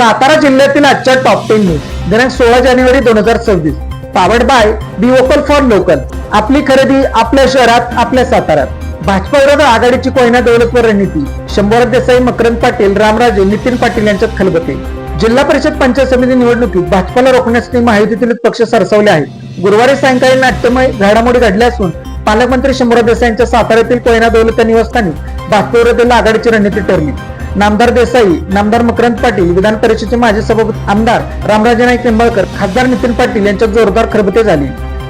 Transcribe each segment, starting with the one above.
सातारा जिल्ह्यातील आजच्या top ten news दिनांक सोळा जानेवारी दोन हजार सव्वीस. Powered by be vocal for local आपली खरेदी आपल्या शहरात आपल्या साताऱ्यात. भाजपा विरोधात आघाडीची कोयना दौलतवर रणनीती. शंभर देसाई मकरंद पाटील रामराजे नितीन पाटील यांच्यात खलबते. जिल्हा परिषद पंचायत समिती निवडणुकीत भाजपाला रोखण्यासाठी महायुतीतील पक्ष सरसावले आहेत. गुरुवारी सायंकाळी नाट्यमय घडामोडी घडल्या असून पालकमंत्री शंभर देसाई यांच्या साताऱ्यातील कोयना दौलत निवासस्थानी भाजपा विरोधातील आघाडीची रणनीती ठरली. नामदार देसाई नामदार मकरंद पाटील विधान परिषदेचे माजी सभापती आमदार रामराजे नाईक निंबाळकर खासदार नितीन पाटील यांच्यात जोरदार खरबते झाली.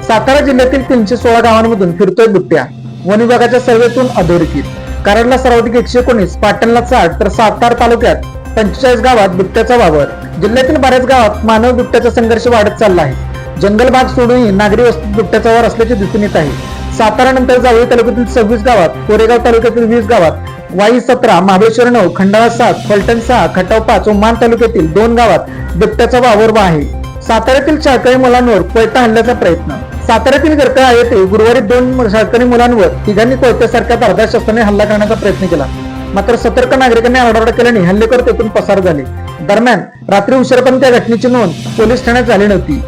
सातारा जिल्ह्यातील तीनशे सोळा गावांमधून फिरतोय बुट्ट्या वन विभागाच्या सर्वेतून अधोरेखित. कराडला सर्वाधिक एकशे एकोणीस पाटणला साठ तर सातारा तालुक्यात पंचेचाळीस गावात बिबट्याचा वावर. जिल्ह्यातील बऱ्याच गावात मानव बिबट्याचा संघर्ष वाढत चालला आहे. जंगल भाग सोडूनही नागरी वस्तीत बिबट्याचा वावर असल्याचे दिसून येत आहे. सातारा नंतर जावळी तालुक्यातील सव्वीस गावात कोरेगाव तालुक्यातील वीस गावात वाई सतरा महाबळेश्वर नऊ खंडाळा सात फलटण सहा खटाव पाच उमान मान तालुक्यातील दोन गावात बिबट्याचा वावरवा आहे साताऱ्यातील शाळकरी मुलांवर कोयता हल्ल्याचा प्रयत्न. साताऱ्यातील गरकळा येथे गुरुवारी दोन शाळकरी मुलांवर तिघांनी कोयत्यासारख्या धारदार शस्त्राने हल्ला करण्याचा प्रयत्न केला. मात्र सतर्क नागरिकांनी आरडाओरडा केल्याने हल्लेकर तेथून पसार झाले. दरम्यान रात्री उशिरापर्यंत त्या घटनेची नोंद पोलीस ठाण्यात झाली नव्हती.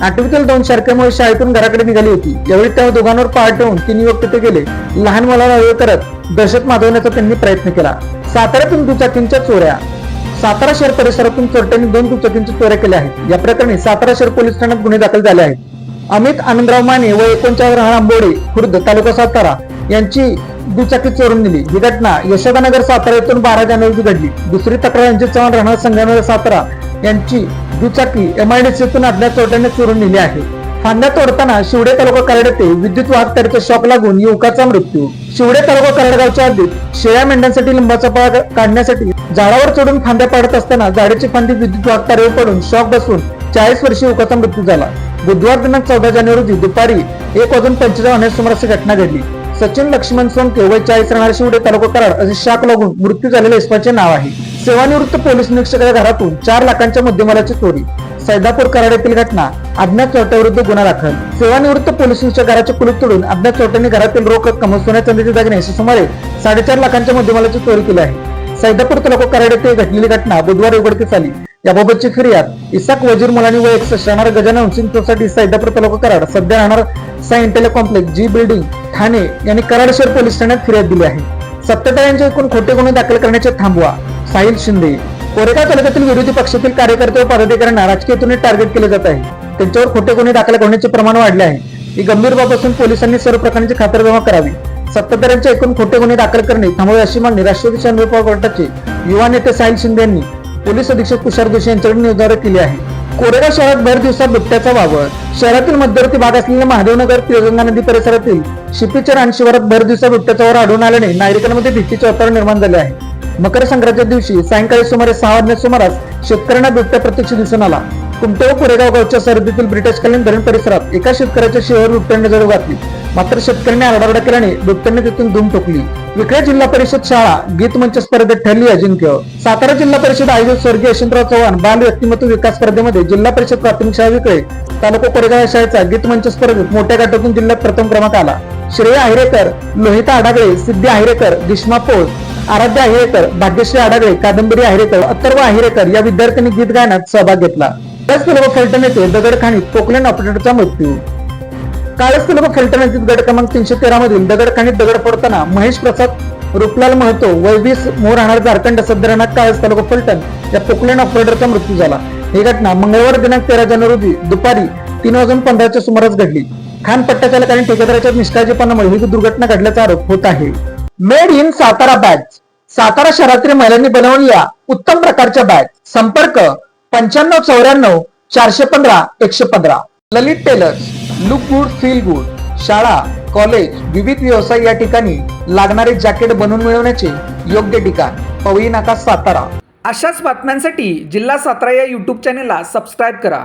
आठवीतील दोन शारकेमुळे शाळेतून घराकडे निघाली होती. यावेळी त्या दोघांवर पार ठेवून तीन युवक गेले लहान मुलाला अवय करत दहशत माजवण्याचा त्यांनी प्रयत्न केला. साताऱ्यातून दुचाकींच्या चोऱ्या. सातारा शहर परिसरातून चोरट्यांनी दोन दुचाकींच्या चोऱ्या केल्या आहेत. या प्रकरणी सातारा शहर पोलीस ठाण्यात गुन्हे दाखल झाले आहेत. अमित आनंदराव माने व एकोणचाळीस आंबोडे खुर्द तालुका सातारा यांची दुचाकी चोरून दिली ही घटना यशोदानगर सातारा येथून बारा जानेवारी घडली. दुसरी तक्रार यांची चव्हाण राहणार संघानगर सातारा यांची दुचाकी एमआयडीसीतून अज्ञात चोरट्याने चोरून नेली आहे. फांद्या तोडताना शिवडे तालुका कराड येथे विद्युत वाहक शॉक लागून युवकाचा मृत्यू. शिवडे तालुका कराडगावच्या हद्दीत शेळ्या मेंढ्यांसाठी लिंबाचा पाळ काढण्यासाठी झाडावर चढून फांद्या पाडत असताना झाडाची फांदी विद्युत वाहक तारेवर पडून शॉक बसून चाळीस वर्षीय युवकाचा मृत्यू झाला. बुधवार दिनांक चौदा जानेवारी रोजी दुपारी एक वाजून पंचेचाळीस होण्याच्या सुमारास घटना घडली. सचिन लक्ष्मण सोनके वय चाळीस राहणार शिवडे तालुका कराड असे शाक लागून मृत्यू झालेल्या इस्पाचे नाव आहे. सेवानिवृत्त पोलीस निरीक्षकाच्या घरातून चार लाखांच्या मध्यमालाची चोरी सैदापूर कराड्यातील घटना अज्ञात चोरट्याविरुद्ध गुन्हा दाखल. सेवानिवृत्त पोलिसांच्या घराचे कुलूप तोडून अज्ञात चोरट्यांनी घरातील रोख रक्कम सोन्या चांदीचे दागिने सुमारे साडेचार लाखांच्या मुद्देमालाची चोरी केली आहे. सैदापूर तालुका कराड्यातील घटलेली घडलेली घटना बुधवारी उघडकीस आली. याबाबतची फिर्याद इसाक वजीर मुलानी व एकसष्ट राहणार गजानन सिंग सोसायटी सैदापूर तालुका कराड सध्या राहणार साई इंटेले कॉम्प्लेक्स जी बिल्डिंग ठाणे यांनी कराड शहर पोलीस ठाण्यात फिर्याद दिली आहे. सत्तेचाळींचे एकूण खोटे गुन्हे दाखल करण्याचे थांबवा. साहिल शिंदे. कोरेगाव तालुक्यातील विरोधी पक्षातील कार्यकर्ते व पदाधिकाऱ्यांना राजकीय टार्गेट केले जात आहे. त्यांच्यावर खोटे गुन्हे दाखल करण्याचे प्रमाण वाढले आहे. ही गंभीर बाब असून पोलिसांनी सर्व प्रकारची खातरजमा करावी. सत्ताधाऱ्यांचे एकूण खोटे गुन्हे दाखल करणे थांबवे अशी मागणी राष्ट्रवादी शहाण्णव गटाचे युवा नेते साहिल शिंदे यांनी पोलीस अधीक्षक तुषार जोशी यांच्याकडे निवेदन केले आहे. कोरेगाव शहरात भर दिवसात बिबट्याचा वावर. शहरातील मध्यवर्ती भाग असलेल्या महादेवनगर तिरंगा नदी परिसरातील शिपीचर आणि शिवारात भर दिवसा बिबट्याचा आढळून आल्याने नागरिकांमध्ये भीतीचे वातावरण निर्माण झाले आहे. मकर संक्रांतीच्या दिवशी सायंकाळी सुमारे सहा वाजण्या सुमारास शेतकऱ्यांना बिबट्या प्रत्यक्ष दिसून आला. कुमटे व कोरेगाव गावच्या सरहद्दीतील ब्रिटिशकालीन धरण परिसरात एका शेतकऱ्याच्या शिवावर बिबट्याने नजर घातली मात्र शेतकऱ्यांनी आरडाओरडा केल्याने बिबट्याने तिथून धूम ठोकली. विक्रे जिल्हा परिषद शाळा गीत मंच स्पर्धेत ठरली अजिंक्य. सातारा जिल्हा परिषद आयोजित स्वर्गीय यशवंतराव चव्हाण बाल व्यक्तिमत्व विकास स्पर्धेमध्ये जिल्हा परिषद प्राथमिक शाळा विक्रे तालुका कोरेगाव शाळेचा गीत मंच स्पर्धेत मोठ्या गटातून जिल्ह्यात प्रथम क्रमांक आला. श्रेया आहिरेकर लोहिता आडागळे सिद्धी आहिरेकर ग्रीष्मा पोळ आराध्य आहिरेकर भाग्यश्री आडागळे कादंबरी आहिरेकर अथर्व आहिरेकर या विद्यार्थ्यांनी गीत गायनात सहभाग घेतला. त्याच तालुका फलटण येथे दगडखाणीत पोकलँड ऑपरेटरचा मृत्यू. काळच तालुका फलटण येथील गट क्रमांक तीनशे तेरा मधील दगडखाणीत दगड पडताना महेश प्रसाद रुपलाल महतो वय वीस मोर राहणार झारखंड सध्या काळस तालुका फलटण या पोकलँड ऑपरेटरचा मृत्यू झाला. ही घटना मंगळवार दिनांक तेरा जानेवारी रोजी दुपारी तीन वाजून पंधराच्या सुमारास घडली. खान पट्टा चालक आणि ठेकेदाराच्या निष्काळजीपणामुळे ही दुर्घटना घडल्याचा आरोप होत आहे. Made in Satara bag Satara शहरातील महिलांनी बनवलेल्या उत्तम प्रकारच्या बॅग संपर्क पंच्याण्णव चौऱ्याण्णव चारशे पंधरा एकशे पंधरा. Lalit tailors look good feel good शाळा कॉलेज विविध व्यवसाय या ठिकाणी लागणारे जॅकेट बनवून मिळवण्याचे योग्य ठिकाण. पवई नाका सातारा. अशाच बातम्यांसाठी जिल्हा सातारा या यूट्यूब चॅनेलला सबस्क्राईब करा.